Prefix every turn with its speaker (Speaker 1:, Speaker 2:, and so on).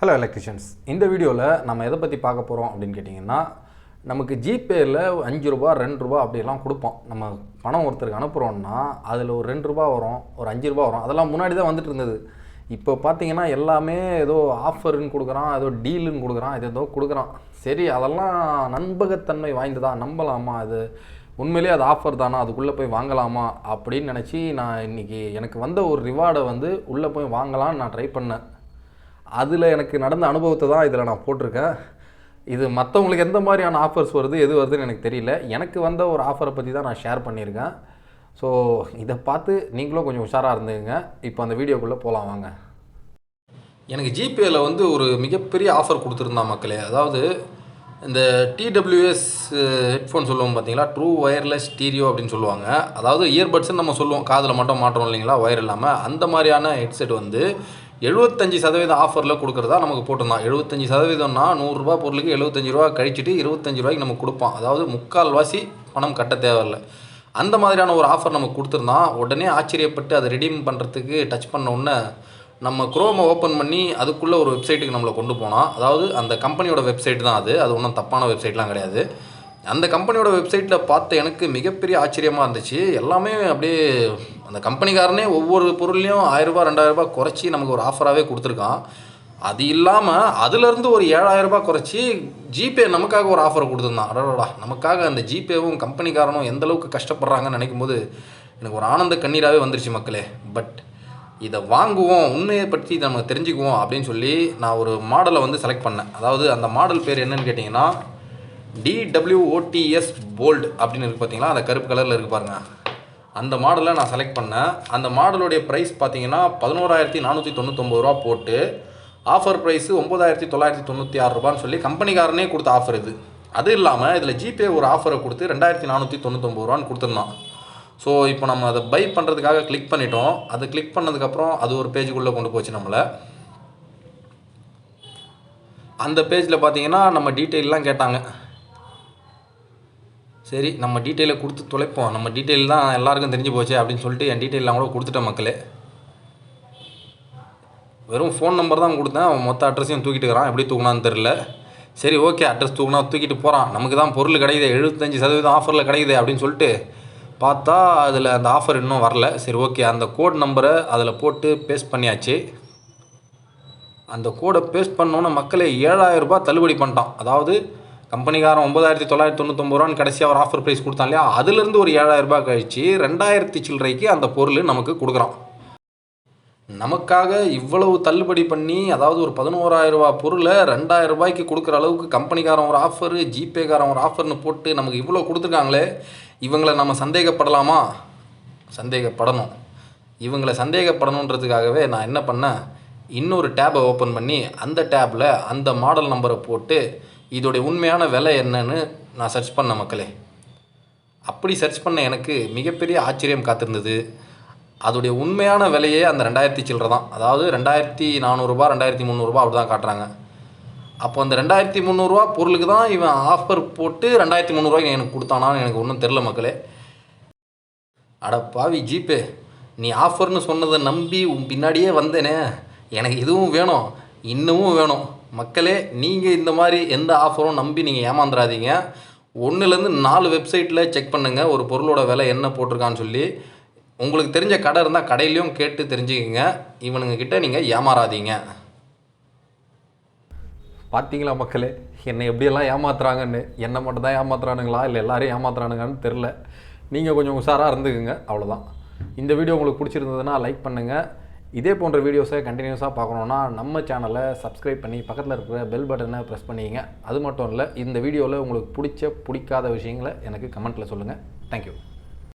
Speaker 1: Hello electricians இந்த வீடியோவில் நம்ம எதை பற்றி பார்க்க போகிறோம் அப்படின்னு கேட்டிங்கன்னா நமக்கு ஜிபேயில் அஞ்சு ரூபா ரெண்டு ரூபா அப்படிலாம் கொடுப்போம். நம்ம பணம் ஒருத்தருக்கு அனுப்புகிறோன்னா அதில் ஒரு ரெண்டு ரூபா வரும் ஒரு அஞ்சு ரூபா வரும். அதெல்லாம் முன்னாடி தான் வந்துட்டு இருந்தது. இப்போ பார்த்தீங்கன்னா எல்லாமே ஏதோ ஆஃபருன்னு கொடுக்குறான் ஏதோ டீலுன்னு கொடுக்குறான் இது ஏதோ கொடுக்குறான். சரி அதெல்லாம் நண்பகத்தன்மை வாய்ந்ததா நம்பலாமா அது? உண்மையிலேயே அது ஆஃபர் தானா? அதுக்குள்ளே போய் வாங்கலாமா? அப்படின்னு நினச்சி நான் இன்றைக்கி எனக்கு வந்த ஒரு ரிவார்டை வந்து உள்ளே போய் வாங்கலாம்னு நான் ட்ரை பண்ணேன். அதில் எனக்கு நடந்த அனுபவத்தை தான் இதில் நான் போட்டிருக்கேன். இது மற்றவங்களுக்கு எந்த மாதிரியான ஆஃபர்ஸ் வருது எது வருதுன்னு எனக்கு தெரியல. எனக்கு வந்த ஒரு ஆஃபரை பற்றி தான் நான் ஷேர் பண்ணியிருக்கேன். ஸோ இதை பார்த்து நீங்களும் கொஞ்சம் உஷாராக இருந்துங்க இப்போ அந்த வீடியோக்குள்ளே போகலாம் வாங்க. எனக்கு ஜிபேயில் வந்து ஒரு மிகப்பெரிய ஆஃபர் கொடுத்துருந்தான் மக்களே. அதாவது இந்த டிடபிள்யூஎஸ் ஹெட்ஃபோன் சொல்லுவோம் பார்த்தீங்களா ட்ரூ ஒயர்லெஸ் ஸ்டீரியோ அப்படின்னு சொல்லுவாங்க. அதாவது இயர்பட்ஸ்ன்னு நம்ம சொல்லுவோம். காதில் மட்டும் மாட்டோம் இல்லைங்களா? ஒயர் இல்லாமல் அந்த மாதிரியான ஹெட்செட் வந்து எழுபத்தஞ்சி சதவீதம் ஆஃபரில் கொடுக்குறதா நமக்கு போட்டிருந்தான். எழுபத்தஞ்சி சதவீதம்னா நூறுரூவா பொருளுக்கு எழுபத்தஞ்சி ரூபா கழிச்சிட்டு இருபத்தஞ்சி ரூபாய்க்கு நம்ம கொடுப்போம். அதாவது முக்கால்வாசி பணம் கட்ட தேவையில்லை. அந்த மாதிரியான ஒரு ஆஃபர் நமக்கு கொடுத்துருந்தான். உடனே ஆச்சரியப்பட்டு அதை ரெடீம் பண்ணுறதுக்கு டச் பண்ண உடனே நம்ம குரோமை ஓப்பன் பண்ணி அதுக்குள்ளே ஒரு வெப்சைட்டுக்கு நம்மளை கொண்டு போனோம் அதாவது அந்த கம்பெனியோட வெப்சைட் தான் அது. அது ஒன்றும் தப்பான வெப்சைட்லாம் கிடையாது. அந்த கம்பெனியோட வெப்சைட்டில் பார்த்த எனக்கு மிகப்பெரிய ஆச்சரியமாக இருந்துச்சு. எல்லாமே அப்படியே அந்த கம்பெனிக்காரனே ஒவ்வொரு பொருள்லையும் ஆயிரரூபா ரெண்டாயிரரூபா குறைச்சி நமக்கு ஒரு ஆஃபராகவே கொடுத்துருக்கான். அது இல்லாமல் அதுலேருந்து ஒரு ஏழாயிரரூபா குறைச்சி ஜிபே நமக்காக ஒரு ஆஃபர் கொடுத்துருந்தான். அடடா நமக்காக அந்த ஜிபேவும் கம்பெனிக்காரனும் எந்த அளவுக்கு கஷ்டப்படுறாங்கன்னு நினைக்கும் போது எனக்கு ஒரு ஆனந்த கண்ணீராகவே வந்துருச்சு மக்களே. பட் இதை வாங்குவோம் உண்மையை பற்றி நம்ம தெரிஞ்சுக்குவோம் அப்படின்னு சொல்லி நான் ஒரு மாடலை வந்து செலக்ட் பண்ணேன். அதாவது அந்த மாடல் பேர் என்னன்னு கேட்டிங்கன்னா டிடபிள்யூஓடிஎஸ் போல்டு அப்படின்னு இருக்குது பார்த்தீங்களா அந்த கருப்பு கலரில் இருக்கு பாருங்கள் அந்த மாடலை நான் செலக்ட் பண்ணேன். அந்த மாடலுடைய ப்ரைஸ் பார்த்தீங்கன்னா பதினோராயிரத்தி நானூற்றி தொண்ணூத்தொம்பது ரூபா போட்டு ஆஃபர் ப்ரைஸு ஒம்பதாயிரத்தி தொள்ளாயிரத்தி தொண்ணூற்றி ஆறு ரூபான்னு சொல்லி கம்பெனிக்காரனே கொடுத்த ஆஃபர் இது. அது இல்லாமல் இதில் ஜிபே ஒரு ஆஃபரை கொடுத்து ரெண்டாயிரத்தி நானூற்றி தொண்ணூத்தொம்பது ரூபான்னு கொடுத்துருந்தான். ஸோ இப்போ நம்ம அதை பை பண்ணுறதுக்காக கிளிக் பண்ணிட்டோம். அதை கிளிக் பண்ணதுக்கப்புறம் அது ஒரு பேஜுக்குள்ளே கொண்டு போச்சு நம்மளை. அந்த பேஜில் பார்த்தீங்கன்னா நம்ம டீட்டெயிலெலாம் கேட்டாங்க. சரி நம்ம டீட்டெயிலை கொடுத்து தொலைப்போம். நம்ம டீட்டெயில் தான் எல்லாருக்கும் தெரிஞ்சு போச்சு அப்படின்னு சொல்லிட்டு என் டீட்டெயிலாம் கூட கொடுத்துட்டேன் மக்களே. வெறும் ஃபோன் நம்பர் தான் கொடுத்தேன். அவன் மொத்த அட்ரஸையும் தூக்கிட்டுக்கிறான் எப்படி தூக்கினான்னு தெரில சரி ஓகே அட்ரஸ் தூக்கினா தூக்கிட்டு போகிறான் நமக்கு தான் பொருள் கிடைக்குது. எழுபத்தஞ்சி சதவீதம் ஆஃபரில் கிடைக்குது அப்படின்னு சொல்லிட்டு பார்த்தா அதில் அந்த ஆஃபர் இன்னும் வரல. சரி ஓகே அந்த கோட் நம்பரை அதில் போட்டு பேஸ்ட் பண்ணியாச்சு. அந்த கோடை பேஸ்ட் பண்ணோன்னே மக்களே ஏழாயிரம் ரூபாய் தள்ளுபடி பண்ணிட்டான். அதாவது கம்பெனிக்காரன் ஒம்பதாயிரத்தி தொள்ளாயிரத்தி தொண்ணூத்தொம்பது ரூபான்னு கடைசியாக ஒரு ஆஃபர் ப்ரைஸ் கொடுத்தான் இல்லையா? அதுலேருந்து ஒரு ஏழாயிரம் ரூபாய் கழிச்சு ரெண்டாயிரத்தி சில்லறைக்கு அந்த பொருள் நமக்கு கொடுக்குறான். நமக்காக இவ்வளவு தள்ளுபடி பண்ணி அதாவது ஒரு பதினோராயிரம் ரூபாய் பொருளை ரெண்டாயிரம் ரூபாய்க்கு கொடுக்குற அளவுக்கு கம்பெனிக்காரன் ஒரு ஆஃபரு ஜிபேக்காரன் ஒரு ஆஃபர்னு போட்டு நமக்கு இவ்வளோ கொடுத்துருக்காங்களே இவங்களை நம்ம சந்தேகப்படலாமா? சந்தேகப்படணும். இவங்களை சந்தேகப்படணுன்றதுக்காகவே நான் என்ன பண்ணேன்? இன்னொரு டேபை ஓப்பன் பண்ணி அந்த டேப்பில் அந்த மாடல் நம்பரை போட்டு இதோடைய உண்மையான விலை என்னன்னு நான் சர்ச் பண்ண மக்களே. அப்படி சர்ச் பண்ண எனக்கு மிகப்பெரிய ஆச்சரியம் காத்திருந்தது. அதோடைய உண்மையான விலையே அந்த ரெண்டாயிரத்தி சில்லற தான். அதாவது ரெண்டாயிரத்தி நானூறுரூபா ரெண்டாயிரத்தி முந்நூறுரூபா அப்படி தான் காட்டுறாங்க. அப்போ அந்த ரெண்டாயிரத்தி முந்நூறுரூவா பொருளுக்கு தான் இவன் ஆஃபர் போட்டு ரெண்டாயிரத்தி முந்நூறுரூவாய்க்கு எனக்கு கொடுத்தானான்னு எனக்கு ஒன்றும் தெரில மக்களே. அட பாவி ஜிபே நீ ஆஃபர்னு சொன்னதை நம்பி உன் பின்னாடியே வந்தேனே. எனக்கு இதுவும் வேணும் இன்னமும் வேணும். மக்களே நீங்கள் இந்த மாதிரி எந்த ஆஃபரும் நம்பி நீங்கள் ஏமாந்துடாதீங்க ஒன்றுலேருந்து நாலு வெப்சைட்டில் செக் பண்ணுங்கள் ஒரு பொருளோட விலை என்ன போட்டிருக்கான்னு சொல்லி. உங்களுக்கு தெரிஞ்ச கடை இருந்தால் கடையிலையும் கேட்டு தெரிஞ்சுக்கோங்க. இவனுங்கக்கிட்ட நீங்கள் ஏமாறாதீங்க. பார்த்தீங்களா மக்களே என்னை எப்படியெல்லாம் ஏமாத்துறாங்கன்னு? என்னை மட்டும் தான் ஏமாத்துறானுங்களா? இல்லை எல்லாரையும் ஏமாத்துறானுங்கன்னு தெரில நீங்கள் கொஞ்சம் உஷாராக இருந்துக்குங்க அவ்வளோதான் இந்த வீடியோ உங்களுக்கு பிடிச்சிருந்ததுன்னா லைக் பண்ணுங்கள் இதே போன்ற வீடியோஸை கண்டினியூஸாக பார்க்கணுன்னா நம்ம சேனலை சப்ஸ்கிரைப் பண்ணி பக்கத்தில் இருக்கிற பெல் பட்டனை ப்ரெஸ் பண்ணிங்க அது மட்டும் இல்லை இந்த வீடியோவில் உங்களுக்கு பிடிச்ச பிடிக்காத விஷயங்களை எனக்கு கமெண்ட்டில் சொல்லுங்கள் தேங்க்யூ